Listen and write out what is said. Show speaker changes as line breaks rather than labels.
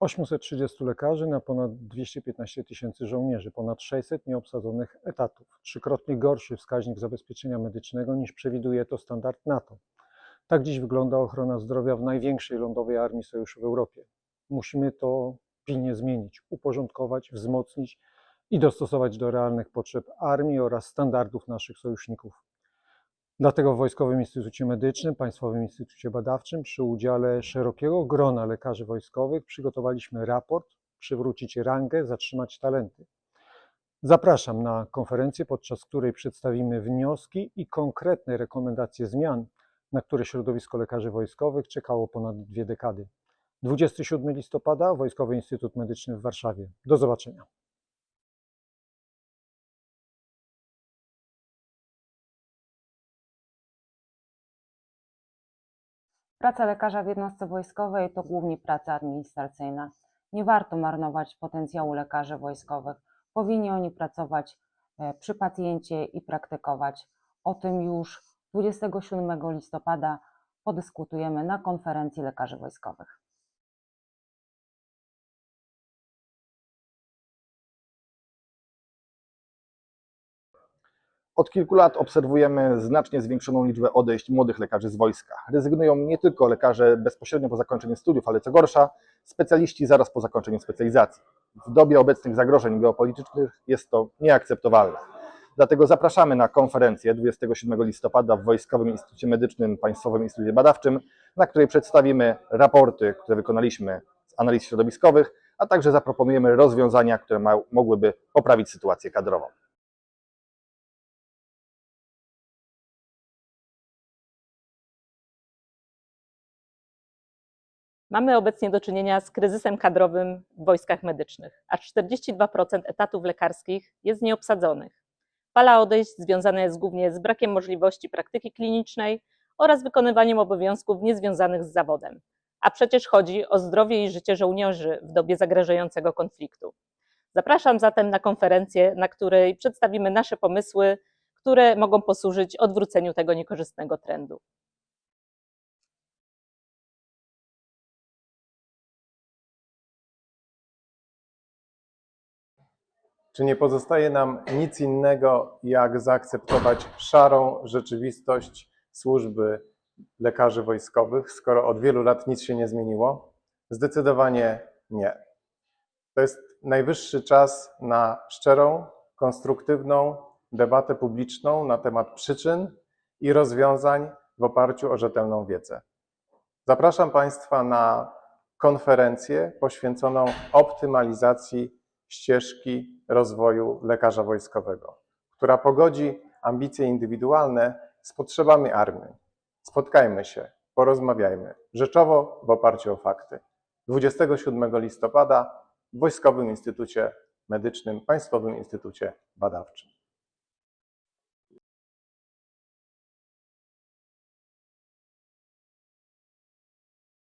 830 lekarzy na ponad 215 tysięcy żołnierzy, ponad 600 nieobsadzonych etatów, trzykrotnie gorszy wskaźnik zabezpieczenia medycznego niż przewiduje to standard NATO. Tak dziś wygląda ochrona zdrowia w największej lądowej armii sojuszu w Europie. Musimy to pilnie zmienić, uporządkować, wzmocnić i dostosować do realnych potrzeb armii oraz standardów naszych sojuszników. Dlatego w Wojskowym Instytucie Medycznym, Państwowym Instytucie Badawczym, przy udziale szerokiego grona lekarzy wojskowych, przygotowaliśmy raport Przywrócić rangę, zatrzymać talenty. Zapraszam na konferencję, podczas której przedstawimy wnioski i konkretne rekomendacje zmian, na które środowisko lekarzy wojskowych czekało ponad dwie dekady. 27 listopada, Wojskowy Instytut Medyczny w Warszawie. Do zobaczenia.
Praca lekarza w jednostce wojskowej to głównie praca administracyjna. Nie warto marnować potencjału lekarzy wojskowych. Powinni oni pracować e, przy pacjencie i praktykować. O tym już 27 listopada podyskutujemy na konferencji lekarzy wojskowych.
Od kilku lat obserwujemy znacznie zwiększoną liczbę odejść młodych lekarzy z wojska. Rezygnują nie tylko lekarze bezpośrednio po zakończeniu studiów, ale co gorsza, specjaliści zaraz po zakończeniu specjalizacji. W dobie obecnych zagrożeń geopolitycznych jest to nieakceptowalne. Dlatego zapraszamy na konferencję 27 listopada w Wojskowym Instytucie Medycznym Państwowym Instytucie Badawczym, na której przedstawimy raporty, które wykonaliśmy z analiz środowiskowych, a także zaproponujemy rozwiązania, które ma, mogłyby poprawić sytuację kadrową.
Mamy obecnie do czynienia z kryzysem kadrowym w wojskach medycznych. Aż 42% etatów lekarskich jest nieobsadzonych. Fala odejść związana jest głównie z brakiem możliwości praktyki klinicznej oraz wykonywaniem obowiązków niezwiązanych z zawodem. A przecież chodzi o zdrowie i życie żołnierzy w dobie zagrażającego konfliktu. Zapraszam zatem na konferencję, na której przedstawimy nasze pomysły, które mogą posłużyć odwróceniu tego niekorzystnego trendu.
Czy nie pozostaje nam nic innego, jak zaakceptować szarą rzeczywistość służby lekarzy wojskowych, skoro od wielu lat nic się nie zmieniło? Zdecydowanie nie. To jest najwyższy czas na szczerą, konstruktywną debatę publiczną na temat przyczyn i rozwiązań w oparciu o rzetelną wiedzę. Zapraszam Państwa na konferencję poświęconą optymalizacji ścieżki rozwoju lekarza wojskowego, która pogodzi ambicje indywidualne z potrzebami armii. Spotkajmy się, porozmawiajmy rzeczowo w oparciu o fakty. 27 listopada w Wojskowym Instytucie Medycznym, Państwowym Instytucie Badawczym.